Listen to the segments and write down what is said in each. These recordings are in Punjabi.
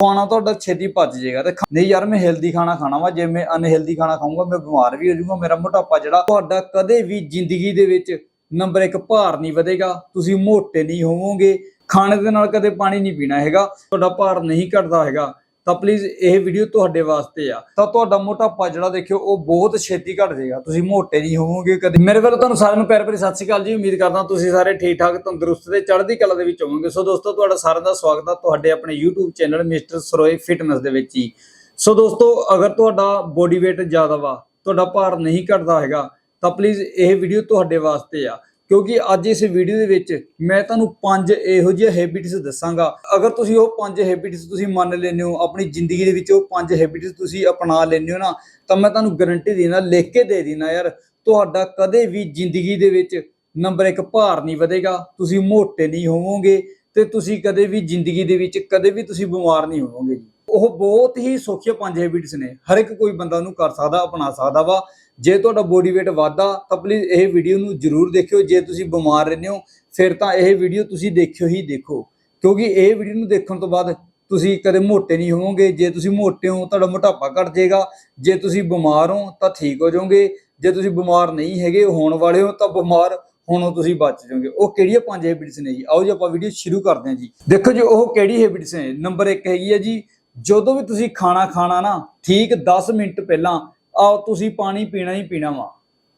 ਖਾਣਾ ਤੁਹਾਡਾ ਛੇਤੀ ਪਚ ਜਾਏਗਾ। ਤੇ ਨਹੀਂ ਯਾਰ, ਮੈਂ ਹੈਲਦੀ ਖਾਣਾ ਖਾਣਾ ਵਾ, ਜੇ ਮੈਂ ਅਨਹੈਲਦੀ ਖਾਣਾ ਖਾਊਂਗਾ, ਮੈਂ ਬਿਮਾਰ ਵੀ ਹੋ ਜਾਊਂਗਾ, ਮੇਰਾ ਮੋਟਾਪਾ ਜਿਹੜਾ ਤੁਹਾਡਾ ਕਦੇ ਵੀ ਜ਼ਿੰਦਗੀ ਦੇ ਵਿੱਚ ਨੰਬਰ 1 ਭਾਰ ਨਹੀਂ ਵਧੇਗਾ, ਤੁਸੀਂ ਮੋਟੇ ਨਹੀਂ ਹੋਵੋਗੇ, ਖਾਣੇ ਦੇ ਨਾਲ ਕਦੇ ਪਾਣੀ ਨਹੀਂ ਪੀਣਾ ਹੈਗਾ, ਤੁਹਾਡਾ ਭਾਰ ਨਹੀਂ ਘਟਦਾ ਹੈਗਾ। ਤਾਂ ਪਲੀਜ਼ ਇਹ ਵੀਡੀਓ ਤੁਹਾਡੇ ਵਾਸਤੇ ਆ। ਤਾਂ ਤੁਹਾਡਾ ਮੋਟਾਪਾ ਜਿਹੜਾ ਦੇਖਿਓ, ਉਹ ਬਹੁਤ ਛੇਤੀ ਘਟ ਜਾਏਗਾ। ਤੁਸੀਂ ਮੋਟੇ ਨਹੀਂ ਹੋਵੋਗੇ ਕਦੇ। ਮੇਰੇ ਵੱਲੋਂ ਤੁਹਾਨੂੰ ਸਾਰਿਆਂ ਨੂੰ ਪਿਆਰ ਭਰੀ ਸਤਿ ਸ਼੍ਰੀ ਅਕਾਲ ਜੀ। ਉਮੀਦ ਕਰਦਾ ਤੁਸੀਂ ਸਾਰੇ ਠੀਕ ਠਾਕ, ਤੰਦਰੁਸਤ ਤੇ ਚੜ੍ਹਦੀ ਕਲਾ ਦੇ ਵਿੱਚ ਹੋਵੋਗੇ। ਸੋ ਦੋਸਤੋ, ਤੁਹਾਡਾ ਸਾਰਿਆਂ ਦਾ ਸਵਾਗਤ ਆ ਤੁਹਾਡੇ ਆਪਣੇ YouTube channel mister Saroye fitness ਦੇ ਵਿੱਚ ਹੀ। ਸੋ ਦੋਸਤੋ, ਅਗਰ ਤੁਹਾਡਾ ਬੋਡੀ weight ਜ਼ਿਆਦਾ ਵਾ, ਤੁਹਾਡਾ ਭਾਰ ਨਹੀਂ ਘਟਦਾ ਹੈਗਾ, ਤਾਂ ਪਲੀਜ਼ ਇਹ ਵੀਡੀਓ ਤੁਹਾਡੇ ਵਾਸਤੇ ਆ। ਕਿਉਂਕਿ ਅੱਜ ਇਸ ਵੀਡੀਓ ਦੇ ਵਿੱਚ ਮੈਂ ਤੁਹਾਨੂੰ ਪੰਜ ਇਹੋ ਜਿਹੇ ਹੈਬਿਟਸ ਦੱਸਾਂਗਾ। ਅਗਰ ਤੁਸੀਂ ਉਹ ਪੰਜ ਹੈਬਿਟਸ ਤੁਸੀਂ ਮੰਨ ਲੈਂਦੇ ਹੋ, ਆਪਣੀ ਜ਼ਿੰਦਗੀ ਦੇ ਵਿੱਚ ਉਹ ਪੰਜ ਹੈਬਿਟਸ ਤੁਸੀਂ ਅਪਣਾ ਲੈਂਦੇ ਹੋ ਨਾ, ਤਾਂ ਮੈਂ ਤੁਹਾਨੂੰ ਗਾਰੰਟੀ ਦੇਣਾ ਲਿਖ ਕੇ ਦੇ ਦੇਣਾ ਯਾਰ, ਤੁਹਾਡਾ ਕਦੇ ਵੀ ਜ਼ਿੰਦਗੀ ਦੇ ਵਿੱਚ ਨੰਬਰ 1 ਭਾਰ ਨਹੀਂ ਵਧੇਗਾ, ਤੁਸੀਂ ਮੋਟੇ ਨਹੀਂ ਹੋਵੋਗੇ ਤੇ ਤੁਸੀਂ ਕਦੇ ਵੀ ਜ਼ਿੰਦਗੀ ਦੇ ਵਿੱਚ ਕਦੇ ਵੀ ਤੁਸੀਂ ਬਿਮਾਰ ਨਹੀਂ ਹੋਵੋਗੇ ਜੀ। ਉਹ ਬਹੁਤ ਹੀ ਸੌਖੀਆਂ ਪੰਜ ਹੈਬਿਟਸ ਨੇ, ਹਰ ਇੱਕ ਕੋਈ ਬੰਦਾ ਉਹਨੂੰ ਕਰ ਸਕਦਾ, ਅਪਣਾ ਸਕਦਾ ਵਾ। ਜੇ ਤੁਹਾਡਾ ਬੋਡੀ weight ਵਾਧਾ ਤਾਂ ਪਲੀਜ਼ ਇਹ ਵੀਡੀਓ ਨੂੰ ਜਰੂਰ ਦੇਖਿਓ। ਜੇ ਤੁਸੀਂ ਬਿਮਾਰ ਰਹਿੰਦੇ ਹੋ, ਫਿਰ ਤਾਂ ਇਹ ਵੀਡੀਓ ਤੁਸੀਂ ਦੇਖਿਓ ਹੀ ਦੇਖੋ। ਕਿਉਂਕਿ ਇਹ ਵੀਡੀਓ ਨੂੰ ਦੇਖਣ ਤੋਂ ਬਾਅਦ ਤੁਸੀਂ ਕਦੇ ਮੋਟੇ ਨਹੀਂ ਹੋਵੋਗੇ। ਜੇ ਤੁਸੀਂ ਮੋਟੇ ਹੋ, ਤੁਹਾਡਾ ਮੋਟਾਪਾ ਘਟ ਜਾਏਗਾ। ਜੇ ਤੁਸੀਂ ਬਿਮਾਰ ਹੋ, ਤਾਂ ਠੀਕ ਹੋ ਜਾਓਗੇ। ਜੇ ਤੁਸੀਂ ਬਿਮਾਰ ਨਹੀਂ ਹੈਗੇ, ਹੋਣ ਵਾਲੇ ਹੋ, ਤਾਂ ਬਿਮਾਰ ਹੋਣੋਂ ਤੁਸੀਂ ਬਚ ਜਾਓਗੇ। ਉਹ ਕਿਹੜੀਆਂ ਪੰਜ ਹੈਬਿਟਸ ਨੇ ਜੀ? ਆਓ ਜੀ, ਆਪਾਂ ਵੀਡੀਓ ਸ਼ੁਰੂ ਕਰਦੇ ਹਾਂ ਜੀ। ਦੇਖੋ ਜੀ, ਉਹ ਕਿਹੜੀ ਹੈਬਿਟਸ ਨੇ? ਨੰਬਰ 1 ਹੈਗੀ ਹੈ ਜੀ, ਜਦੋਂ ਵੀ ਤੁਸੀਂ ਖਾਣਾ ਖਾਣਾ ਨਾ, ਠੀਕ 10 ਮਿੰਟ ਪਹਿਲਾਂ ਆ ਤੁਸੀਂ ਪਾਣੀ ਪੀਣਾ ਹੀ ਪੀਣਾ ਵਾ।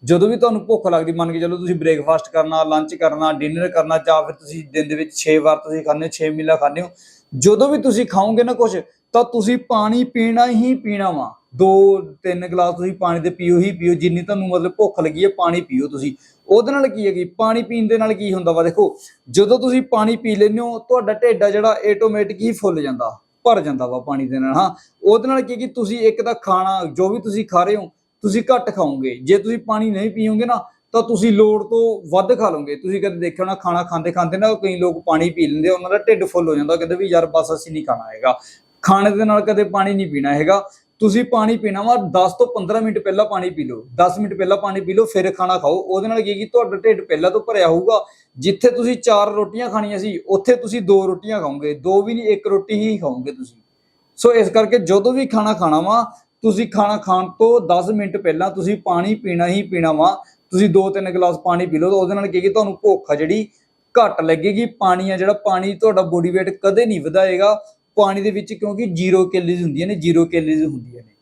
ਜਦੋਂ ਵੀ ਤੁਹਾਨੂੰ ਭੁੱਖ ਲੱਗਦੀ, ਮੰਨ ਕੇ ਚੱਲੋ ਤੁਸੀਂ ਬ੍ਰੇਕਫਾਸਟ ਕਰਨਾ ਲੰਚ ਕਰਨਾ ਡਿਨਰ ਕਰਨਾ, ਜਾਂ ਫਿਰ ਤੁਸੀਂ ਦਿਨ ਦੇ ਵਿੱਚ 6 ਵਾਰ ਤੁਸੀਂ ਖਾਂਦੇ ਹੋ 6 ਮੀਲਾ ਖਾਂਦੇ ਹੋ, ਜਦੋਂ ਵੀ ਤੁਸੀਂ ਖਾਓਗੇ ਨਾ ਕੁਝ ਤਾਂ ਤੁਸੀਂ ਪਾਣੀ ਪੀਣਾ ਹੀ ਪੀਣਾ ਵਾ। ਦੋ, ਤਿੰਨ ਗਲਾਸ ਤੁਸੀਂ ਪਾਣੀ ਦੇ ਪੀਓ ਹੀ ਪੀਓ, ਜਿੰਨੀ ਤੁਹਾਨੂੰ ਮਤਲਬ ਭੁੱਖ ਲੱਗੀ ਹੈ, ਪਾਣੀ ਪੀਓ ਤੁਸੀਂ। ਉਹਦੇ ਨਾਲ ਕੀ ਹੈਗੀ ਪਾਣੀ ਪੀਣ ਦੇ ਨਾਲ ਕੀ ਹੁੰਦਾ ਵਾ? ਦੇਖੋ, ਜਦੋਂ ਤੁਸੀਂ ਪਾਣੀ ਪੀ ਲੈਂਦੇ ਹੋ, ਤੁਹਾਡਾ ਢਿੱਡ ਆ ਜਿਹੜਾ ਆਟੋਮੈਟਿਕ ਹੀ ਫੁੱਲ ਜਾਂਦਾ। ਭਰ ਜਾਂਦਾ ਵਾ ਪਾਣੀ ਦੇ ਨਾਲ। ਹਾਂ, ਉਹਦੇ ਨਾਲ ਕੀ ਕਿ ਤੁਸੀਂ ਇੱਕ ਤਾਂ ਖਾਣਾ, ਜੋ ਵੀ ਤੁਸੀਂ ਖਾ ਰਹੇ ਹੋ, ਤੁਸੀਂ ਘੱਟ ਖਾਓਗੇ। ਜੇ ਤੁਸੀਂ ਪਾਣੀ ਨਹੀਂ ਪੀਓਗੇ ਨਾ, ਤਾਂ ਤੁਸੀਂ ਲੋੜ ਤੋਂ ਵੱਧ ਖਾ ਲਓਗੇ। ਤੁਸੀਂ ਕਦੇ ਦੇਖਿਆ ਹੋਣਾ, ਖਾਣਾ ਖਾਂਦੇ ਖਾਂਦੇ ਨਾ ਕਈ ਲੋਕ ਪਾਣੀ ਪੀ ਲੈਂਦੇ ਉਹਨਾਂ ਦਾ ਢਿੱਡ ਫੁੱਲ ਹੋ ਜਾਂਦਾ ਕਹਿੰਦੇ ਵੀ ਯਾਰ ਬਸ ਅਸੀਂ ਨਹੀਂ ਖਾਣਾ ਹੈਗਾ। ਖਾਣੇ ਦੇ ਨਾਲ ਕਦੇ ਪਾਣੀ ਨਹੀਂ ਪੀਣਾ ਹੈਗਾ। ਤੁਸੀਂ ਪਾਣੀ ਪੀਣਾ ਵਾ 10 ਤੋਂ 15 ਮਿੰਟ ਪਹਿਲਾਂ ਪਾਣੀ ਪੀ ਲਓ। 10 ਮਿੰਟ ਪਹਿਲਾਂ ਪਾਣੀ ਪੀ ਲਓ, ਫਿਰ ਖਾਣਾ ਖਾਓ। ਉਹਦੇ ਨਾਲ ਕੀ ਹੈ ਤੁਹਾਡਾ ਢਿੱਡ ਪਹਿਲਾਂ ਤੋਂ ਭਰਿਆ ਹੋਊਗਾ। ਜਿੱਥੇ ਤੁਸੀਂ ਚਾਰ ਰੋਟੀਆਂ ਖਾਣੀਆਂ ਸੀ, ਉੱਥੇ ਤੁਸੀਂ ਦੋ ਰੋਟੀਆਂ ਖਾਓਗੇ, ਦੋ ਵੀ ਨਹੀਂ, ਇੱਕ ਰੋਟੀ ਹੀ ਖਾਓਗੇ ਤੁਸੀਂ। ਸੋ ਇਸ ਕਰਕੇ ਜਦੋਂ ਵੀ ਖਾਣਾ ਖਾਣਾ ਵਾ, ਤੁਸੀਂ ਖਾਣਾ ਖਾਣ ਤੋਂ 10 ਮਿੰਟ ਪਹਿਲਾਂ ਤੁਸੀਂ ਪਾਣੀ ਪੀਣਾ ਹੀ ਪੀਣਾ ਵਾ। ਤੁਸੀਂ 2-3 ਗਲਾਸ ਪਾਣੀ ਪੀ ਲਓ ਤਾਂ ਉਹਦੇ ਨਾਲ ਕੀ ਕਿ ਤੁਹਾਨੂੰ ਭੁੱਖ ਆ ਜਿਹੜੀ ਘੱਟ ਲੱਗੇਗੀ। ਪਾਣੀ ਆ ਜਿਹੜਾ, ਪਾਣੀ ਤੁਹਾਡਾ ਬੋਡੀ weight ਕਦੇ ਨਹੀਂ ਵਧਾਏਗਾ। ਪਾਣੀ ਦੇ ਵਿੱਚ ਕਿਉਂਕਿ ਜ਼ੀਰੋ ਕੈਲਰੀਜ਼ ਹੁੰਦੀਆਂ ਨੇ ਜ਼ੀਰੋ ਕੈਲਰੀਜ਼ ਹੁੰਦੀਆਂ ਨੇ।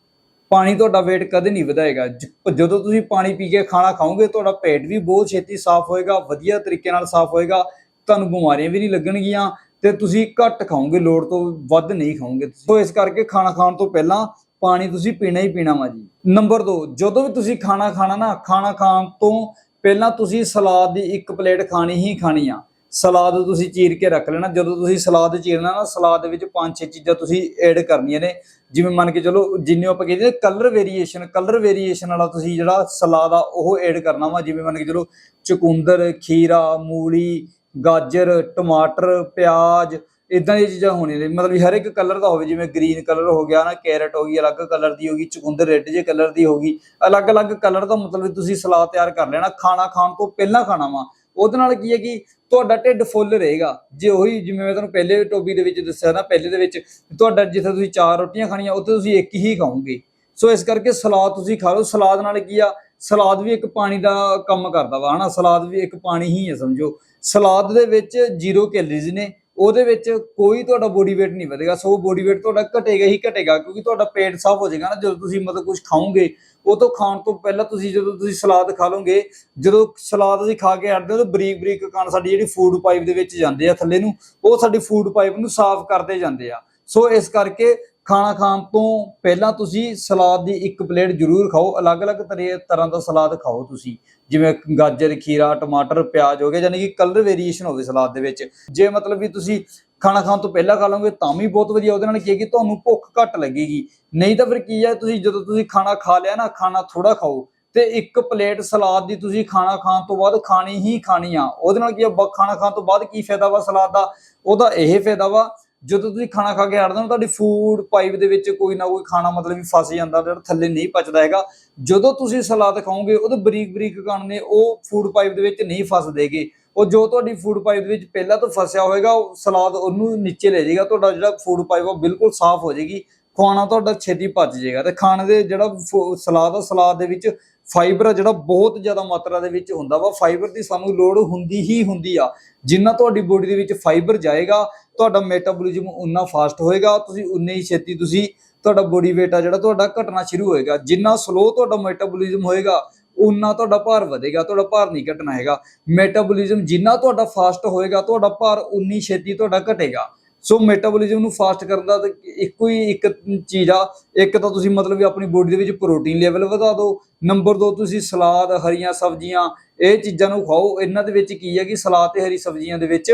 ਪਾਣੀ ਤੁਹਾਡਾ weight ਕਦੇ ਨਹੀਂ ਵਧਾਏਗਾ। ਜਦੋਂ ਤੁਸੀਂ ਪਾਣੀ ਪੀ ਕੇ ਖਾਣਾ ਖਾਓਗੇ, ਤੁਹਾਡਾ ਪੇਟ ਵੀ ਬਹੁਤ ਛੇਤੀ ਸਾਫ਼ ਹੋਏਗਾ, ਵਧੀਆ ਤਰੀਕੇ ਨਾਲ ਸਾਫ਼ ਹੋਏਗਾ, ਤੁਹਾਨੂੰ ਬਿਮਾਰੀਆਂ ਵੀ ਨਹੀਂ ਲੱਗਣਗੀਆਂ ਤੇ ਤੁਸੀਂ ਘੱਟ ਖਾਓਗੇ, ਲੋੜ ਤੋਂ ਵੱਧ ਨਹੀਂ ਖਾਓਗੇ ਸੋ ਇਸ ਕਰਕੇ ਖਾਣਾ ਖਾਣ ਤੋਂ ਪਹਿਲਾਂ ਪਾਣੀ ਤੁਸੀਂ ਪੀਣਾ ਹੀ ਪੀਣਾ ਵਾ ਜੀ। ਨੰਬਰ 2 ਜਦੋਂ ਵੀ ਤੁਸੀਂ ਖਾਣਾ ਖਾਣਾ ਨਾ, ਖਾਣਾ ਖਾਣ ਤੋਂ ਪਹਿਲਾਂ ਤੁਸੀਂ ਸਲਾਦ ਦੀ ਇੱਕ ਪਲੇਟ ਖਾਣੀ ਹੀ ਖਾਣੀ ਆ। ਸਲਾਦ ਤੁਸੀਂ ਚੀਰ ਕੇ ਰੱਖ ਲੈਣਾ। ਜਦੋਂ ਤੁਸੀਂ ਸਲਾਦ ਚੀਰਨਾ ਨਾ, ਸਲਾਦ ਦੇ ਵਿੱਚ ਪੰਜ ਛੇ ਚੀਜ਼ਾਂ ਤੁਸੀਂ ਐਡ ਕਰਨੀਆਂ ਨੇ। ਜਿਵੇਂ ਮੰਨ ਕੇ ਚਲੋ, ਜਿੰਨੇ ਆਪਾਂ ਕਹਿੰਦੇ ਕਲਰ ਵੇਰੀਏਸ਼ਨ ਕਲਰ ਵੇਰੀਏਸ਼ਨ ਵਾਲਾ ਤੁਸੀਂ ਜਿਹੜਾ ਸਲਾਦ ਆ, ਉਹ ਐਡ ਕਰਨਾ ਵਾ। ਜਿਵੇਂ ਮੰਨ ਕੇ ਚਲੋ, ਚਕੁੰਦਰ, ਖੀਰਾ, ਮੂਲੀ, ਗਾਜਰ, ਟਮਾਟਰ, ਪਿਆਜ਼ ਇਦਾਂ ਦੀਆਂ ਚੀਜ਼ਾਂ ਹੋਣੀਆਂ ਨੇ। ਮਤਲਬ ਹਰ ਇੱਕ ਕਲਰ ਦਾ ਹੋਵੇ, ਜਿਵੇਂ ਗ੍ਰੀਨ ਕਲਰ ਹੋ ਗਿਆ ਨਾ ਕੈਰਟ ਹੋ ਗਈ, ਅਲੱਗ ਕਲਰ ਦੀ ਹੋ ਗਈ, ਚੁਕੰਦਰ ਰੈੱਡ ਜੇ ਕਲਰ ਦੀ ਹੋ ਗਈ। ਅਲੱਗ-ਅਲੱਗ ਕਲਰ ਦਾ ਮਤਲਬ ਤੁਸੀਂ ਸਲਾਦ ਤਿਆਰ ਕਰ ਲੈਣਾ। ਖਾਣਾ ਖਾਣ ਤੋਂ ਪਹਿਲਾਂ ਖਾਣਾ ਵਾ। ਉਹਦੇ ਨਾਲ ਕੀ ਹੈ ਕਿ ਤੁਹਾਡਾ ਢਿੱਡ ਫੁੱਲ ਰਹੇਗਾ। ਜੇ ਉਹੀ ਜਿਵੇਂ ਮੈਂ ਤੁਹਾਨੂੰ ਪਹਿਲੇ ਟੋਪੀ ਦੇ ਵਿੱਚ ਦੱਸਿਆ ਨਾ, ਪਹਿਲੇ ਦੇ ਵਿੱਚ, ਤੁਹਾਡਾ ਜਿੱਥੇ ਤੁਸੀਂ ਚਾਰ ਰੋਟੀਆਂ ਖਾਣੀਆਂ, ਉੱਥੇ ਤੁਸੀਂ ਇੱਕ ਹੀ ਖਾਓਗੇ। ਸੋ ਇਸ ਕਰਕੇ ਸਲਾਦ ਤੁਸੀਂ ਖਾ ਲਓ। ਸਲਾਦ ਨਾਲ ਕੀ ਆ, ਸਲਾਦ ਵੀ ਇੱਕ ਪਾਣੀ ਦਾ ਕੰਮ ਕਰਦਾ ਵਾ, ਹਨਾ? ਸਲਾਦ ਵੀ ਇੱਕ ਪਾਣੀ ਹੀ ਹੈ, ਸਮਝੋ। ਸਲਾਦ ਦੇ ਵਿੱਚ ਜ਼ੀਰੋ ਕੈਲਰੀਜ਼ ਨੇ। ਉਹਦੇ ਵਿੱਚ ਕੋਈ ਤੁਹਾਡਾ ਬੋਡੀ weight ਨਹੀਂ ਵਧੇਗਾ, ਸੋ ਬੋਡੀ weight ਤੁਹਾਡਾ ਘਟੇਗਾ ਹੀ ਘਟੇਗਾ, ਕਿਉਂਕਿ ਤੁਹਾਡਾ ਪੇਟ ਸਾਫ਼ ਹੋ ਜਾਏਗਾ ਨਾ, ਜਦੋਂ ਤੁਸੀਂ ਮਤਲਬ ਕੁਝ ਖਾਓਗੇ, ਉਹ ਤੋਂ ਖਾਣ ਤੋਂ ਪਹਿਲਾਂ ਤੁਸੀਂ ਜਦੋਂ ਤੁਸੀਂ ਸਲਾਦ ਖਾ ਲਓਗੇ, ਜਦੋਂ ਸਲਾਦ ਅਸੀਂ ਖਾ ਕੇ ਹਟਦੇ ਤਾਂ ਬਰੀਕ ਬਰੀਕ ਕਣ ਸਾਡੀ ਜਿਹੜੀ ਫੂਡ ਪਾਈਪ ਦੇ ਵਿੱਚ ਜਾਂਦੇ ਆ ਥੱਲੇ ਨੂੰ, ਉਹ ਸਾਡੀ ਫੂਡ ਪਾਈਪ ਨੂੰ ਸਾਫ਼ ਕਰਦੇ ਜਾਂਦੇ ਆ। ਸੋ ਇਸ ਕਰਕੇ ਖਾਣਾ ਖਾਣ ਤੋਂ ਪਹਿਲਾਂ ਤੁਸੀਂ ਸਲਾਦ ਦੀ ਇੱਕ ਪਲੇਟ ਜ਼ਰੂਰ ਖਾਓ। ਅਲੱਗ-ਅਲੱਗ ਤਰੇ- ਤਰ੍ਹਾਂ ਦਾ ਸਲਾਦ ਖਾਓ ਤੁਸੀਂ। ਜਿਵੇਂ ਗਾਜਰ, ਖੀਰਾ, ਟਮਾਟਰ, ਪਿਆਜ਼ ਹੋ ਗਿਆ ਯਾਨੀ ਕਿ ਕਲਰ ਵੇਰੀਏਸ਼ਨ ਹੋਵੇ ਸਲਾਦ ਦੇ ਵਿੱਚ। ਜੇ ਮਤਲਬ ਵੀ ਤੁਸੀਂ ਖਾਣਾ ਖਾਣ ਤੋਂ ਪਹਿਲਾਂ ਖਾ ਲਓਗੇ, ਤਾਂ ਵੀ ਬਹੁਤ ਵਧੀਆ। ਉਹਦੇ ਨਾਲ ਕੀ ਹੈ ਕਿ ਤੁਹਾਨੂੰ ਭੁੱਖ ਘੱਟ ਲੱਗੇਗੀ। ਨਹੀਂ ਤਾਂ ਫਿਰ ਕੀ ਹੈ, ਤੁਸੀਂ ਜਦੋਂ ਤੁਸੀਂ ਖਾਣਾ ਖਾ ਲਿਆ ਨਾ, ਖਾਣਾ ਥੋੜਾ ਖਾਓ। ਤੇ ਇੱਕ ਪਲੇਟ ਸਲਾਦ ਦੀ ਤੁਸੀਂ ਖਾਣਾ ਖਾਣ ਤੋਂ ਬਾਅਦ ਖਾਣੀ ਹੀ ਖਾਣੀ ਆ। ਉਹਦੇ ਨਾਲ ਕੀ ਆ, ਬ- ਖਾਣਾ ਖਾਣ ਤੋਂ ਬਾਅਦ ਕੀ ਫਾਇਦਾ ਵਾ ਸਲਾਦ ਦਾ? ਉਹਦਾ ਇਹ ਫਾਇਦਾ ਵਾ ਜਦੋਂ ਤੁਸੀਂ ਖਾਣਾ ਖਾ ਕੇ ਹਟਦੇ ਹੋ ਤੁਹਾਡੀ ਫੂਡ ਪਾਈਪ ਦੇ ਵਿੱਚ ਕੋਈ ਨਾ ਕੋਈ ਖਾਣਾ ਮਤਲਬ ਵੀ ਫਸ ਜਾਂਦਾ, ਜਿਹੜਾ ਥੱਲੇ ਨਹੀਂ ਪਚਦਾ ਹੈਗਾ। ਜਦੋਂ ਤੁਸੀਂ ਸਲਾਦ ਖਾਓਗੇ, ਉਹਦੇ ਬਰੀਕ ਬਰੀਕ ਕਣ ਨੇ, ਉਹ ਫੂਡ ਪਾਈਪ ਦੇ ਵਿੱਚ ਨਹੀਂ ਫਸਦੇਗੇ ਉਹ ਜੋ ਤੁਹਾਡੀ ਫੂਡ ਪਾਈਪ ਦੇ ਵਿੱਚ ਪਹਿਲਾਂ ਤੋਂ ਫਸਿਆ ਹੋਏਗਾ, ਉਹ ਸਲਾਦ ਉਹਨੂੰ ਨੀਚੇ ਲੈ ਜਾਏਗਾ, ਤੁਹਾਡਾ ਜਿਹੜਾ ਫੂਡ ਪਾਈਪ ਉਹ ਬਿਲਕੁਲ ਸਾਫ਼ ਹੋ ਜਾਏਗੀ। ਖਾਣਾ ਤੁਹਾਡਾ ਛੇਤੀ ਪਚ ਜਾਏਗਾ ਤੇ ਖਾਣੇ ਦੇ ਜਿਹੜਾ ਫੂ- ਸਲਾਦ ਆ, ਸਲਾਦ ਦੇ ਵਿੱਚ ਫਾਈਬਰ ਆ ਜਿਹੜਾ ਬਹੁਤ ਜ਼ਿਆਦਾ ਮਾਤਰਾ ਦੇ ਵਿੱਚ ਹੁੰਦਾ ਵਾ। ਫਾਈਬਰ ਦੀ ਸਾਨੂੰ ਲੋੜ ਹੁੰਦੀ ਹੀ ਹੁੰਦੀ ਆ। ਜਿੰਨਾ ਤੁਹਾਡੀ ਬੋਡੀ ਦੇ ਵਿੱਚ ਫਾਈਬਰ ਜਾਏਗਾ, ਤੁਹਾਡਾ ਮੈਟਾਬੋਲਿਜ਼ਮ ਉਨਾ ਫਾਸਟ ਹੋਏਗਾ। ਤੁਸੀਂ ਉਨੇ ਹੀ ਛੇਤੀ ਤੁਸੀਂ ਤੁਹਾਡਾ ਬੋਡੀ weight ਆ ਜਿਹੜਾ ਤੁਹਾਡਾ ਘਟਣਾ ਸ਼ੁਰੂ ਹੋਏਗਾ। ਜਿੰਨਾ ਸਲੋ ਤੁਹਾਡਾ ਮੈਟਾਬੋਲਿਜ਼ਮ ਹੋਏਗਾ ਉਨਾ ਤੁਹਾਡਾ ਭਾਰ ਵਧੇਗਾ, ਤੁਹਾਡਾ ਭਾਰ ਨਹੀਂ ਘਟਣਾ ਹੈਗਾ। ਮੈਟਾਬੋਲਿਜ਼ਮ ਜਿੰਨਾ ਤੁਹਾਡਾ ਫਾਸਟ ਹੋਏਗਾ, ਤੁਹਾਡਾ ਭਾਰ ਉਨੀ ਛੇਤੀ ਤੁਹਾਡਾ ਘਟੇਗਾ। ਸੋ ਮੈਟਾਬੋਲਿਜ਼ਮ ਨੂੰ ਫਾਸਟ ਕਰਨ ਦਾ ਇੱਕੋ ਹੀ ਇੱਕ ਚੀਜ਼ ਆ। ਇੱਕ ਤਾਂ ਤੁਸੀਂ ਮਤਲਬ ਵੀ ਆਪਣੀ ਬੋਡੀ ਦੇ ਵਿੱਚ ਪ੍ਰੋਟੀਨ ਲੈਵਲ ਵਧਾ ਦਿਓ। ਨੰਬਰ 2 ਤੁਸੀਂ ਸਲਾਦ, ਹਰੀਆਂ ਸਬਜ਼ੀਆਂ, ਇਹ ਚੀਜ਼ਾਂ ਨੂੰ ਖਾਓ। ਇਹਨਾਂ ਦੇ ਵਿੱਚ ਕੀ ਹੈ ਕਿ ਸਲਾਦ ਤੇ ਹਰੀ ਸਬਜ਼ੀਆਂ ਦੇ ਵਿੱਚ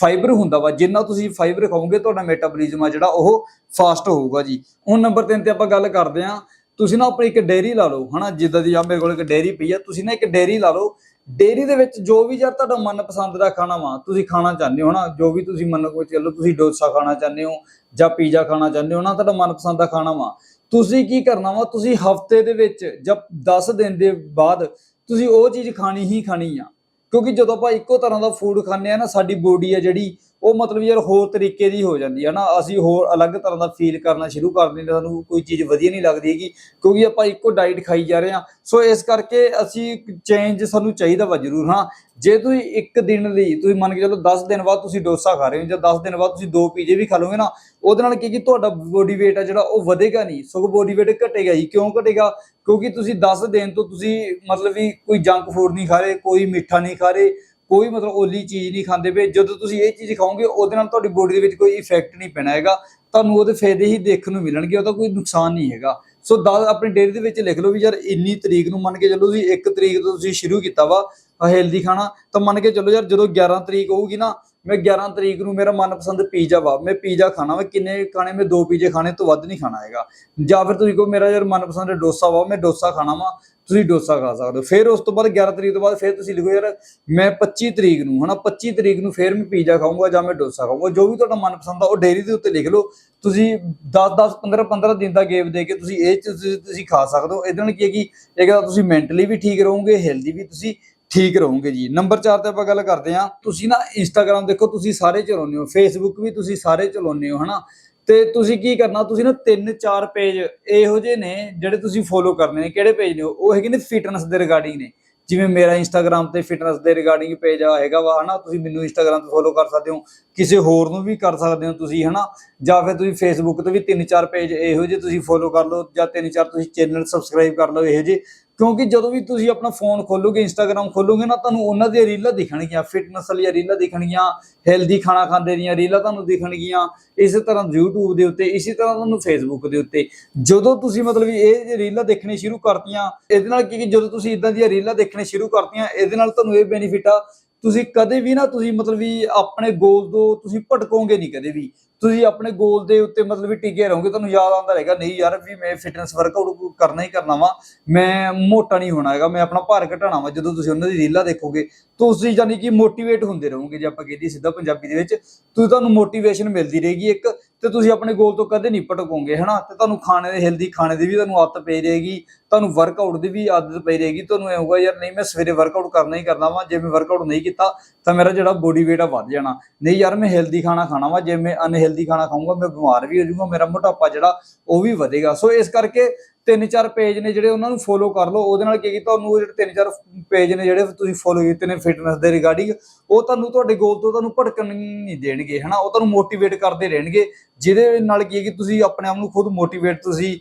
ਫਾਈਬਰ ਹੁੰਦਾ ਵਾ। ਜਿੰਨਾ ਤੁਸੀਂ ਫਾਈਬਰ ਖਾਓਗੇ, ਤੁਹਾਡਾ ਮੈਟਾਬੋਲਿਜ਼ਮ ਆ ਜਿਹੜਾ ਉਹ ਫਾਸਟ ਹੋਊਗਾ ਜੀ। ਹੁਣ ਨੰਬਰ 3 ਤੇ ਆਪਾਂ ਗੱਲ ਕਰਦੇ ਹਾਂ। ਤੁਸੀਂ ਨਾ ਆਪਣੀ ਇੱਕ ਡੇਅਰੀ ਲਾ ਲਓ, ਹਨਾ? ਜਿੱਦਾਂ ਦੀ ਆ ਮੇਰੇ ਕੋਲ ਇੱਕ ਡੇਅਰੀ ਪਈ ਆ। ਤੁਸੀਂ ਨਾ ਇੱਕ ਡੇਅਰੀ ਲਾ ਲਓ। ਡੇਅਰੀ ਦੇ ਵਿੱਚ ਜੋ ਵੀ ਯਾਰ ਤੁਹਾਡਾ ਮਨਪਸੰਦ ਦਾ ਖਾਣਾ ਵਾ, ਤੁਸੀਂ ਖਾਣਾ ਚਾਹੁੰਦੇ ਹੋ ਨਾ, ਜੋ ਵੀ ਤੁਸੀਂ ਮੰਨ ਕੇ ਚੱਲੋ ਤੁਸੀਂ ਡੋਸਾ ਖਾਣਾ ਚਾਹੁੰਦੇ ਹੋ ਜਾਂ ਪੀਜ਼ਾ ਖਾਣਾ ਚਾਹੁੰਦੇ ਹੋ ਨਾ, ਤੁਹਾਡਾ ਮਨਪਸੰਦ ਦਾ ਖਾਣਾ ਵਾ, ਤੁਸੀਂ ਕੀ ਕਰਨਾ ਵਾ, ਤੁਸੀਂ ਹਫ਼ਤੇ ਦੇ ਵਿੱਚ ਜਾਂ 10 ਦਿਨ ਦੇ ਬਾਅਦ ਤੁਸੀਂ ਉਹ ਚੀਜ਼ ਖਾਣੀ ਹੀ ਖਾਣੀ ਆ। ਕਿਉਂਕਿ ਜਦੋਂ ਆਪਾਂ ਇੱਕੋ ਤਰ੍ਹਾਂ ਦਾ ਫੂਡ ਖਾਂਦੇ ਆ ਨਾ, ਸਾਡੀ ਬੋਡੀ ਆ ਜਿਹੜੀ ਉਹ ਮਤਲਬ ਯਾਰ ਹੋਰ ਤਰੀਕੇ ਦੀ ਹੋ ਜਾਂਦੀ ਹੈ ਨਾ, ਅਸੀਂ ਹੋਰ ਅਲੱਗ ਤਰ੍ਹਾਂ ਦਾ ਫੀਲ ਕਰਨਾ ਸ਼ੁਰੂ ਕਰ ਦਿੰਦੇ ਸਾਨੂੰ ਕੋਈ ਚੀਜ਼ ਵਧੀਆ ਨਹੀਂ ਲੱਗਦੀ ਹੈਗੀ, ਕਿਉਂਕਿ ਆਪਾਂ ਇੱਕੋ ਡਾਈਟ ਖਾਈ ਜਾ ਰਹੇ ਹਾਂ। ਸੋ ਇਸ ਕਰਕੇ ਅਸੀਂ ਚੇਂਜ ਸਾਨੂੰ ਚਾਹੀਦਾ ਵਾ ਜ਼ਰੂਰ, ਹਾਂ। ਜੇ ਤੁਸੀਂ ਇੱਕ ਦਿਨ ਲਈ, ਤੁਸੀਂ ਮੰਨ ਕੇ ਚਲੋ 10 ਦਿਨ ਬਾਅਦ ਤੁਸੀਂ ਡੋਸਾ ਖਾ ਰਹੇ ਹੋ ਜਾਂ 10 ਦਿਨ ਬਾਅਦ ਤੁਸੀਂ ਦੋ ਪੀਜ਼ੇ ਵੀ ਖਾ ਲਓਗੇ ਨਾ, ਉਹਦੇ ਨਾਲ ਕੀ ਕੀ ਤੁਹਾਡਾ ਬੋਡੀ weight ਆ ਜਿਹੜਾ ਉਹ ਵਧੇਗਾ ਨਹੀਂ। ਸਗੋਂ ਬੋਡੀ weight ਘਟੇਗਾ ਹੀ ਕਿਉਂ ਘਟੇਗਾ? ਕਿਉਂਕਿ ਤੁਸੀਂ 10 ਦਿਨ ਤੋਂ ਤੁਸੀਂ ਮਤਲਬ ਵੀ ਕੋਈ ਜੰਕ ਫੂਡ ਨਹੀਂ ਖਾ ਰਹੇ, ਕੋਈ ਮਿੱਠਾ ਨਹੀਂ ਖਾ ਰਹੇ ਕੋਈ ਮਤਲਬ ਓਲੀ ਚੀਜ਼ ਨਹੀਂ ਖਾਂਦੇ ਪਏ। ਜਦੋਂ ਤੁਸੀਂ ਇਹ ਚੀਜ਼ ਖਾਓਗੇ, ਉਹਦੇ ਨਾਲ ਤੁਹਾਡੀ ਬੋਡੀ ਦੇ ਵਿੱਚ ਕੋਈ ਇਫੈਕਟ ਨਹੀਂ ਪੈਣਾ ਹੈਗਾ। ਤੁਹਾਨੂੰ ਉਹਦੇ ਫਾਇਦੇ ਹੀ ਦੇਖਣ ਨੂੰ ਮਿਲਣਗੇ, ਉਹਦਾ ਕੋਈ ਨੁਕਸਾਨ ਨਹੀਂ ਹੈਗਾ। ਸੋ 10 ਆਪਣੀ ਡੇਰੀ ਦੇ ਵਿੱਚ ਲਿਖ ਲਓ ਵੀ ਯਾਰ ਇੰਨੀ ਤਰੀਕ ਨੂੰ ਮੰਨ ਕੇ ਚੱਲੋ ਤੁਸੀਂ 1 ਤਰੀਕ ਤੋਂ ਤੁਸੀਂ ਸ਼ੁਰੂ ਕੀਤਾ ਵਾ ਹੈਲਦੀ ਖਾਣਾ, ਤਾਂ ਮੰਨ ਕੇ ਚੱਲੋ ਯਾਰ ਜਦੋਂ 11 ਤਰੀਕ ਹੋਊਗੀ ਨਾ, ਮੈਂ 11 ਤਰੀਕ ਨੂੰ ਮੇਰਾ ਮਨਪਸੰਦ ਪੀਜ਼ਾ ਵਾ, ਮੈਂ ਪੀਜ਼ਾ ਖਾਣਾ ਵਾ, ਕਿੰਨੇ ਖਾਣੇ ਮੈਂ ਦੋ ਪੀਜ਼ੇ ਖਾਣੇ ਤੋਂ ਵੱਧ ਨਹੀਂ ਖਾਣਾ ਹੈਗਾ। ਜਾਂ ਫਿਰ ਤੁਸੀਂ ਕਹੋ ਮੇਰਾ ਯਾਰ ਮਨਪਸੰਦ ਡੋਸਾ ਵਾ, ਮੈਂ ਡੋਸਾ ਖਾਣਾ ਵਾ ਤੁਸੀਂ ਡੋਸਾ ਖਾ ਸਕਦੇ ਹੋ। ਫਿਰ ਉਸ ਤੋਂ ਬਾਅਦ 11 ਤਰੀਕ ਤੋਂ ਬਾਅਦ ਫਿਰ ਤੁਸੀਂ ਲਿਖੋ ਯਾਰ, ਮੈਂ 25 ਤਰੀਕ ਨੂੰ, ਹਨਾ 25 ਤਰੀਕ ਨੂੰ ਫਿਰ ਮੈਂ ਪੀਜ਼ਾ ਖਾਊਂਗਾ ਜਾਂ ਮੈਂ ਡੋਸਾ ਖਾਊਂਗਾ। ਜੋ ਵੀ ਤੁਹਾਡਾ ਮਨਪਸੰਦ ਆ, ਉਹ ਡੇਰੀ ਦੇ ਉੱਤੇ ਲਿਖ ਲਓ। ਤੁਸੀਂ 10 10 15 15 ਦਿਨ ਦਾ ਗੇਪ ਦੇ ਕੇ ਤੁਸੀਂ ਇਹ ਚੀਜ਼ ਤੁਸੀਂ- ਖਾ ਸਕਦੇ ਹੋ। ਇਹਦੇ ਨਾਲ ਕੀ ਹੈ ਕਿ ਇੱਕ ਤਾਂ ਤੁਸੀਂ ਮੈਂਟਲੀ ਵੀ ਠੀਕ ਰਹੋਗੇ, ਹੈਲਦੀ ਵੀ ਤੁਸੀਂ ਠੀਕ ਰਹੋਗੇ ਜੀ। ਨੰਬਰ 4 ਤੇ ਆਪਾਂ ਗੱਲ ਕਰਦੇ ਹਾਂ। ਤੁਸੀਂ ਨਾ ਇੰਸਟਾਗ੍ਰam ਦੇਖੋ, ਤੁਸੀਂ ਸਾਰੇ ਚਲਾਉਂਦੇ ਹੋ। ਫੇਸਬੁੱਕ ਵੀ ਤੁਸੀਂ ਸਾਰੇ ਚਲਾਉਂਦੇ ਹੋ, ਹਨਾ। ਤੇ ਤੁਸੀਂ ਕੀ ਕਰਨਾ, ਤੁਸੀਂ ਨਾ ਤਿੰਨ ਚਾਰ ਪੇਜ ਇਹੋ ਜਿਹੇ ਨੇ ਜਿਹੜੇ ਤੁਸੀਂ ਫੋਲੋ ਕਰਨੇ ਨੇ। ਕਿਹੜੇ ਪੇਜ ਨੇ ਉਹ? ਹੈਗੇ ਨੇ ਫਿਟਨੈਸ ਦੇ ਰਿਗਾਰਡਿੰਗ ਨੇ। ਜਿਵੇਂ ਮੇਰਾ ਇੰਸਟਾਗ੍ਰam ਤੇ ਫਿਟਨੈਸ ਦੇ ਰਿਗਾਰਡਿੰਗ ਪੇਜ ਆ, ਹੈਗਾ ਵਾ, ਹਨਾ? ਤੁਸੀਂ ਮੈਨੂੰ ਇੰਸਟਾਗ੍ਰam ਤੇ ਫੋਲੋ ਕਰ ਸਕਦੇ ਹੋ। ਕਿਸੇ ਹੋਰ ਨੂੰ ਵੀ ਕਰ ਸਕਦੇ ਹੋ ਤੁਸੀਂ, ਹਨਾ? ਜਾਂ ਫਿਰ ਤੁਸੀਂ ਫੇਸਬੁੱਕ ਤੇ ਵੀ ਤਿੰਨ ਚਾਰ ਪੇਜ ਇਹੋ ਜਿਹੇ ਤੁਸੀਂ ਫੋਲੋ ਕਰ ਲਓ, ਜਾਂ ਤਿੰਨ ਚਾਰ ਤੁਸੀਂ ਚੈਨਲ ਸਬਸਕ੍ਰਾਈਬ ਕਰ ਲਓ ਇਹੋ ਜਿਹੇ। ਕਿਉਂਕਿ ਜਦੋਂ ਵੀ ਤੁਸੀਂ ਆਪਣਾ ਫੋਨ ਖੋਲੋਗੇ ਇੰਸਟਾਗ੍ਰam ਖੋਲੋਗੇ ਨਾ, ਤੁਹਾਨੂੰ ਉਹਨਾਂ ਦੀਆਂ ਰੀਲਾਂ ਦਿਖਣਗੀਆਂ ਫਿਟਨੈਸ ਵਾਲੀਆਂ ਰੀਲਾਂ ਦਿਖਣਗੀਆਂ ਹੈਲਦੀ ਖਾਣਾ ਖਾਂਦੇ ਦੀਆਂ ਰੀਲਾਂ ਤੁਹਾਨੂੰ ਦਿਖਣਗੀਆਂ, ਇਸੇ ਤਰ੍ਹਾਂ YouTube ਦੇ ਉੱਤੇ, ਇਸੇ ਤਰ੍ਹਾਂ ਤੁਹਾਨੂੰ Facebook ਦੇ ਉੱਤੇ। ਜਦੋਂ ਤੁਸੀਂ ਮਤਲਬ ਵੀ ਇਹ ਰੀਲਾਂ ਦੇਖਣੀ ਸ਼ੁਰੂ ਕਰਤੀਆਂ, ਇਹਦੇ ਨਾਲ ਕੀ ਕਿ, ਜਦੋਂ ਤੁਸੀਂ ਇਦਾਂ ਦੀਆਂ ਰੀਲਾਂ ਦੇਖਣੀ ਸ਼ੁਰੂ ਕਰਤੀਆਂ, ਇਹਦੇ ਨਾਲ ਤੁਹਾਨੂੰ ਇਹ ਬੈਨੀਫਿਟ ਆ, ਤੁਸੀਂ ਕਦੇ ਵੀ ਨਾ ਤੁਸੀਂ ਮਤਲਬ ਵੀ ਆਪਣੇ ਗੋਲ ਤੋਂ ਤੁਸੀਂ ਭਟਕੋਗੇ ਨਹੀਂ ਕਦੇ ਵੀ। ਤੁਸੀਂ ਆਪਣੇ ਗੋਲ ਦੇ ਉੱਤੇ ਮਤਲਬ ਵੀ ਟਿਕੇ ਰਹੋਗੇ, ਤੁਹਾਨੂੰ ਯਾਦ ਆਉਂਦਾ ਰਹੇਗਾ, ਨਹੀਂ ਯਾਰ ਵੀ ਮੈਂ ਫਿਟਨੈਸ ਵਰਕਆਊਟ ਕਰਨਾ ਹੀ ਕਰਨਾ ਵਾ, ਮੈਂ ਮੋਟਾ ਨਹੀਂ ਹੋਣਾ ਹੈਗਾ, ਮੈਂ ਆਪਣਾ ਭਾਰ ਘਟਾਉਣਾ ਵਾ, ਜਦੋਂ ਤੁਸੀਂ ਉਹਨਾਂ ਦੀ ਰੀਲਾਂ ਦੇਖੋਗੇ ਤੁਸੀਂ ਯਾਨੀ ਕਿ ਮੋਟੀਵੇਟ ਹੁੰਦੇ ਰਹੋਗੇ, ਜੇ ਆਪਾਂ ਕਹਦੇ ਸਿੱਧਾ ਪੰਜਾਬੀ ਦੇ ਵਿੱਚ, ਤੁਸੀਂ ਤੁਹਾਨੂੰ ਮੋਟੀਵੇਸ਼ਨ ਮਿਲਦੀ ਰਹੇਗੀ ਇੱਕ, ਤੇ ਤੁਸੀਂ ਆਪਣੇ ਗੋਲ ਤੋਂ ਕਦੇ ਨਹੀਂ ਭਟਕੋਗੇ, ਹਨਾ? ਤੇ ਤੁਹਾਨੂੰ ਖਾਣੇ ਦੇ ਹੈਲਦੀ ਖਾਣੇ ਦੀ ਵੀ ਤੁਹਾਨੂੰ ਆਦਤ ਪਈ ਰਹੇਗੀ, ਤੁਹਾਨੂੰ ਵਰਕਆਊਟ ਦੀ ਵੀ ਆਦਤ ਪਈ ਰਹੇਗੀ, ਤੁਹਾਨੂੰ ਇਹ ਹੋਊਗਾ ਯਾਰ ਨਹੀਂ ਮੈਂ ਸਵੇਰੇ ਵਰਕਆਊਟ ਕਰਨਾ ਹੀ ਕਰਨਾ ਵਾ, ਜੇ ਮੈਂ ਵਰਕਆਊਟ ਨਹੀਂ ਕੀਤਾ, ਤਾਂ ਮੇਰਾ ਜਿਹੜਾ ਬੋਡੀ weight ਆ ਵੱਧ ਜਾਣਾ, ਨਹੀਂ ਯਾਰ ਮੈਂ ਹੈਲਦੀ ਖਾਣਾ ਖਾਣਾ ਵਾ, ਜੇ ਮੈਂ ਅਨਹੈਲਦੀ ਖਾਣਾ ਖਾਊਂਗਾ, ਮੈਂ ਬਿਮਾਰ ਵੀ ਹੋ ਜਾਊਂਗਾ, ਮੇਰਾ ਮੋਟਾਪਾ ਜਿਹੜਾ, ਉਹ ਵੀ ਵਧੇਗਾ। ਸੋ ਇਸ ਕਰਕੇ ਤਿੰਨ ਚਾਰ ਪੇਜ ਨੇ ਜਿਹੜੇ ਉਹਨਾਂ ਨੂੰ ਫੋਲੋ ਕਰ ਲਓ। ਉਹਦੇ ਨਾਲ ਕੀ ਕੀ ਤੁਹਾਨੂੰ ਜਿਹੜੇ ਤਿੰਨ ਚਾਰ ਪੇਜ ਨੇ ਜਿਹੜੇ ਤੁਸੀਂ ਫੋਲੋ ਕੀਤੇ ਨੇ ਫਿਟਨੈਸ ਦੇ ਰਿਗਾਰਡਿੰਗ ਉਹ ਤੁਹਾਨੂੰ ਤੁਹਾਡੇ ਗੋਲ ਤੋਂ ਤੁਹਾਨੂੰ ਭਟਕਣ ਨਹੀਂ ਦੇਣਗੇ, ਹਨਾ? ਉਹ ਤੁਹਾਨੂੰ ਮੋਟੀਵੇਟ ਕਰਦੇ ਰਹਿਣਗੇ, ਜਿਹਦੇ ਨਾਲ ਕੀ ਹੈ ਕਿ ਤੁਸੀਂ ਆਪਣੇ ਆਪ ਨੂੰ ਖੁਦ ਮੋਟੀਵੇਟ ਤੁਸੀਂ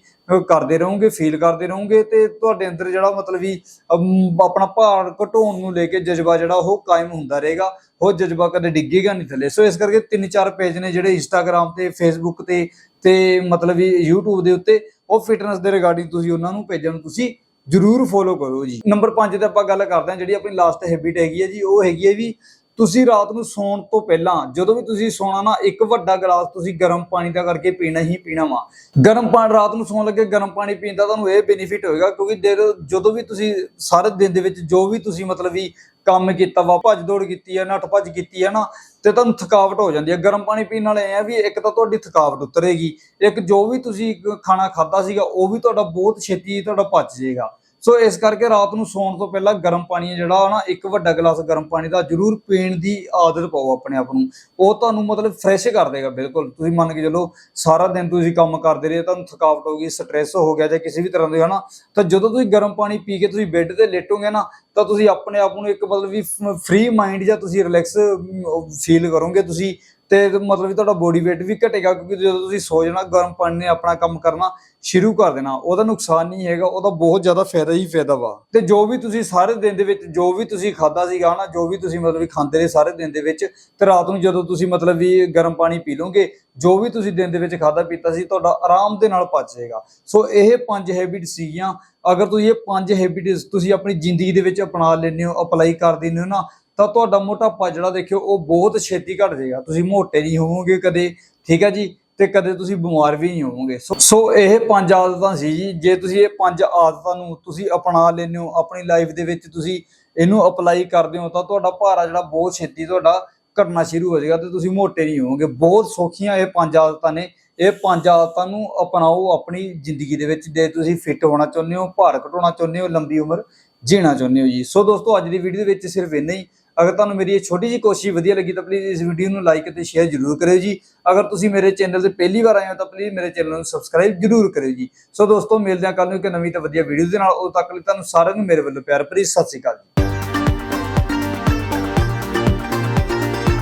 ਕਰਦੇ ਰਹੋਗੇ ਫੀਲ ਕਰਦੇ ਰਹੋਗੇ ਤੇ ਤੁਹਾਡੇ ਅੰਦਰ ਜਿਹੜਾ ਮਤਲਬ ਵੀ ਆਪਣਾ ਭਾਰ ਘਟਾਉਣ ਨੂੰ ਲੈ ਕੇ ਜਜ਼ਬਾ ਜਿਹੜਾ ਉਹ ਕਾਇਮ ਹੁੰਦਾ ਰਹੇਗਾ। ਉਹ ਜਜ਼ਬਾ ਕਦੇ ਡਿੱਗੇਗਾ ਨਹੀਂ ਥੱਲੇ। ਸੋ ਇਸ ਕਰਕੇ ਤਿੰਨ ਚਾਰ ਪੇਜ ਨੇ ਜਿਹੜੇ ਇੰਸਟਾਗ੍ਰam ਤੇ ਫੇਸਬੁੱਕ ਤੇ ਤੇ ਮਤਲਬ ਵੀ YouTube ਦੇ ਉੱਤੇ ਉਹ ਫਿਟਨੈਸ ਦੇ ਰਿਗਾਰਡਿੰਗ ਤੁਸੀਂ ਉਹਨਾਂ ਨੂੰ ਪੇਜਾਂ ਨੂੰ ਤੁਸੀਂ ਜਰੂਰ ਫੋਲੋ ਕਰੋ ਜੀ। ਨੰਬਰ 5 ਤੇ ਆਪਾਂ ਗੱਲ ਕਰਦੇ ਹਾਂ ਜਿਹੜੀ ਆਪਣੀ ਲਾਸਟ ਹੈਬਿਟ ਹੈਗੀ ਹੈ ਜੀ, ਉਹ ਹੈਗੀ ਹੈ ਵੀ ਤੁਸੀਂ ਰਾਤ ਨੂੰ ਸੌਣ ਤੋਂ ਪਹਿਲਾਂ, ਜਦੋਂ ਵੀ ਤੁਸੀਂ ਸੌਣਾ ਨਾ, ਇੱਕ ਵੱਡਾ ਗਲਾਸ ਤੁਸੀਂ ਗਰਮ ਪਾਣੀ ਦਾ ਕਰਕੇ ਪੀਣਾ ਹੀ ਪੀਣਾ ਵਾ। ਗਰਮ ਪਾਣੀ ਰਾਤ ਨੂੰ ਸੌਣ ਲੱਗੇ ਗਰਮ ਪਾਣੀ ਪੀਣ ਦਾ ਤੁਹਾਨੂੰ ਇਹ ਬੈਨੀਫਿਟ ਹੋਏਗਾ, ਕਿਉਂਕਿ ਜਦੋਂ ਜਦੋਂ ਵੀ ਤੁਸੀਂ ਸਾਰੇ ਦਿਨ ਦੇ ਵਿੱਚ ਜੋ ਵੀ ਤੁਸੀਂ ਮਤਲਬ ਵੀ ਕੰਮ ਕੀਤਾ ਵਾ, ਭੱਜ ਦੌੜ ਕੀਤੀ ਹੈ ਨੱਠ ਭੱਜ ਕੀਤੀ ਹੈ ਨਾ, ਤੇ ਤੁਹਾਨੂੰ ਥਕਾਵਟ ਹੋ ਜਾਂਦੀ ਹੈ ਗਰਮ ਪਾਣੀ ਪੀਣ ਨਾਲ ਇਹ ਆ ਵੀ ਇੱਕ ਤਾਂ ਤੁਹਾਡੀ ਥਕਾਵਟ ਉਤਰੇਗੀ, ਇੱਕ ਜੋ ਵੀ ਤੁਸੀਂ ਖਾਣਾ ਖਾਦਾ ਸੀਗਾ, ਉਹ ਵੀ ਤੁਹਾਡਾ ਬਹੁਤ ਛੇਤੀ ਤੁਹਾਡਾ ਪਚ ਜਾਏਗਾ। ਸੋ ਇਸ ਕਰਕੇ ਰਾਤ ਨੂੰ ਸੌਣ ਤੋਂ ਪਹਿਲਾਂ ਗਰਮ ਪਾਣੀ ਜਿਹੜਾ ਨਾ, ਇੱਕ ਵੱਡਾ ਗਲਾਸ ਗਰਮ ਪਾਣੀ ਦਾ ਜ਼ਰੂਰ ਪੀਣ ਦੀ ਆਦਤ ਪਾਓ ਆਪਣੇ ਆਪ ਨੂੰ। ਉਹ ਤੁਹਾਨੂੰ ਮਤਲਬ ਫਰੈਸ਼ ਕਰ ਦੇਗਾ, ਬਿਲਕੁਲ। ਤੁਸੀਂ ਮੰਨ ਕੇ ਚੱਲੋ, ਸਾਰਾ ਦਿਨ ਤੁਸੀਂ ਕੰਮ ਕਰਦੇ ਰਹੇ, ਤੁਹਾਨੂੰ ਥਕਾਵਟ ਹੋ ਗਈ ਸਟ੍ਰੈਸ ਹੋ ਗਿਆ ਜਾਂ ਕਿਸੇ ਵੀ ਤਰ੍ਹਾਂ ਦੇ, ਹਨਾ? ਤਾਂ ਜਦੋਂ ਤੁਸੀਂ ਗਰਮ ਪਾਣੀ ਪੀ ਕੇ ਤੁਸੀਂ ਬੈੱਡ ਤੇ ਲੇਟੋਗੇ ਨਾ, ਤਾਂ ਤੁਸੀਂ ਆਪਣੇ ਆਪ ਨੂੰ ਇੱਕ ਮਤਲਬ ਵੀ ਫ੍ਰੀ ਮਾਈਂਡ ਜਾਂ ਤੁਸੀਂ ਰਿਲੈਕਸ ਫੀਲ ਕਰੋਗੇ। ਤੁਸੀਂ ਤੇ ਮਤਲਬ ਵੀ ਤੁਹਾਡਾ ਬੋਡੀ weight ਵੀ ਘਟੇਗਾ ਕਿਉਂਕਿ ਜਦੋਂ ਤੁਸੀਂ ਸੋ ਜਾਣਾ, ਗਰਮ ਪਾਣੀ ਨੇ ਆਪਣਾ ਕੰਮ ਕਰਨਾ ਸ਼ੁਰੂ ਕਰ ਦੇਣਾ, ਉਹਦਾ ਨੁਕਸਾਨ ਨਹੀਂ ਹੈਗਾ, ਉਹਦਾ ਬਹੁਤ ਜ਼ਿਆਦਾ ਫਾਇਦਾ ਹੀ ਫਾਇਦਾ ਵਾ। ਤੇ ਜੋ ਵੀ ਤੁਸੀਂ ਸਾਰੇ ਦਿਨ ਦੇ ਵਿੱਚ, ਜੋ ਵੀ ਤੁਸੀਂ ਖਾਦਾ ਸੀਗਾ ਨਾ ਜੋ ਵੀ ਤੁਸੀਂ ਮਤਲਬ ਵੀ ਖਾਂਦੇ ਰਹੇ ਸਾਰੇ ਦਿਨ ਦੇ ਵਿੱਚ, ਤੇ ਰਾਤ ਨੂੰ ਜਦੋਂ ਤੁਸੀਂ ਮਤਲਬ ਵੀ ਗਰਮ ਪਾਣੀ ਪੀ ਲਓਗੇ, ਜੋ ਵੀ ਤੁਸੀਂ ਦਿਨ ਦੇ ਵਿੱਚ ਖਾਦਾ ਪੀਤਾ ਸੀ, ਤੁਹਾਡਾ ਆਰਾਮ ਦੇ ਨਾਲ ਪਚ ਜਾਏਗਾ। ਸੋ ਇਹ ਪੰਜ ਹੈਬਿਟ ਸੀਗੀਆਂ। ਅਗਰ ਤੁਸੀਂ ਇਹ ਪੰਜ ਹੈਬਿਟਸ ਤੁਸੀਂ ਆਪਣੀ ਜ਼ਿੰਦਗੀ ਦੇ ਵਿੱਚ ਅਪਣਾ ਲੈਂਦੇ ਹੋ ਅਪਲਾਈ ਕਰ ਦਿੰਦੇ ਹੋ ਨਾ ਤਾਂ ਤੁਹਾਡਾ ਮੋਟਾਪਾ ਜਿਹੜਾ ਦੇਖਿਓ, ਉਹ ਬਹੁਤ ਛੇਤੀ ਘਟ ਜਾਏਗਾ। ਤੁਸੀਂ ਮੋਟੇ ਨਹੀਂ ਹੋਵੋਗੇ ਕਦੇ, ਠੀਕ ਹੈ ਜੀ? ਤੇ ਕਦੇ ਤੁਸੀਂ ਬਿਮਾਰ ਵੀ ਨਹੀਂ ਹੋਵੋਗੇ। ਸੋ- ਸੋ ਇਹ ਪੰਜ ਆਦਤਾਂ ਸੀ ਜੀ। ਜੇ ਤੁਸੀਂ ਇਹ ਪੰਜ ਆਦਤਾਂ ਨੂੰ ਤੁਸੀਂ ਅਪਣਾ ਲੈਂਦੇ ਹੋ, ਆਪਣੀ ਲਾਈਫ ਦੇ ਵਿੱਚ ਤੁਸੀਂ ਇਹਨੂੰ ਅਪਲਾਈ ਕਰਦੇ ਹੋ, ਤਾਂ ਤੁਹਾਡਾ ਭਾਰਾ ਜਿਹੜਾ ਬਹੁਤ ਛੇਤੀ ਤੁਹਾਡਾ ਘਟਣਾ ਸ਼ੁਰੂ ਹੋ ਜਾਏਗਾ ਤੇ ਤੁਸੀਂ ਮੋਟੇ ਨਹੀਂ ਹੋਵੋਗੇ। ਬਹੁਤ ਸੌਖੀਆਂ ਇਹ ਪੰਜ ਆਦਤਾਂ ਨੇ। ਇਹ ਪੰਜ ਆਦਤਾਂ ਨੂੰ ਅਪਣਾਓ ਆਪਣੀ ਜ਼ਿੰਦਗੀ ਦੇ ਵਿੱਚ, ਜੇ ਤੁਸੀਂ ਫਿੱਟ ਹੋਣਾ ਚਾਹੁੰਦੇ ਹੋ, ਭਾਰ ਘਟਾਉਣਾ ਚਾਹੁੰਦੇ ਹੋ, ਲੰਬੀ ਉਮਰ ਜੀਣਾ ਚਾਹੁੰਦੇ ਹੋ ਜੀ। ਸੋ ਦੋਸਤੋ, ਅੱਜ ਦੀ ਵੀਡੀਓ ਦੇ ਵਿੱਚ ਸਿਰਫ ਇੰਨਾ ਹੀ। ਅਗਰ ਤੁਹਾਨੂੰ ਮੇਰੀ ਇਹ ਛੋਟੀ ਜਿਹੀ ਕੋਸ਼ਿਸ਼ ਵਧੀਆ ਲੱਗੀ ਤਾਂ ਪਲੀਜ਼ ਇਸ ਵੀਡੀਓ ਨੂੰ ਲਾਈਕ ਅਤੇ ਸ਼ੇਅਰ ਜ਼ਰੂਰ ਕਰਿਓ ਜੀ। ਅਗਰ ਤੁਸੀਂ ਮੇਰੇ ਚੈਨਲ ਤੇ ਪਹਿਲੀ ਵਾਰ ਆਏ ਹੋ ਤਾਂ ਪਲੀਜ਼ ਮੇਰੇ ਚੈਨਲ ਨੂੰ ਸਬਸਕ੍ਰਾਈਬ ਜ਼ਰੂਰ ਕਰਿਓ ਜੀ। ਸੋ ਦੋਸਤੋ, ਮਿਲਦੇ ਹਾਂ ਕੱਲ ਨੂੰ ਇੱਕ ਨਵੀਂ ਤੇ ਵਧੀਆ ਵੀਡੀਓ ਦੇ ਨਾਲ। ਉਦੋਂ ਤੱਕ ਲਈ ਤੁਹਾਨੂੰ ਸਾਰਿਆਂ ਨੂੰ ਮੇਰੇ ਵੱਲੋਂ ਪਿਆਰ ਭਰੀ ਸਤਿ ਸ਼੍ਰੀ ਅਕਾਲ ਜੀ।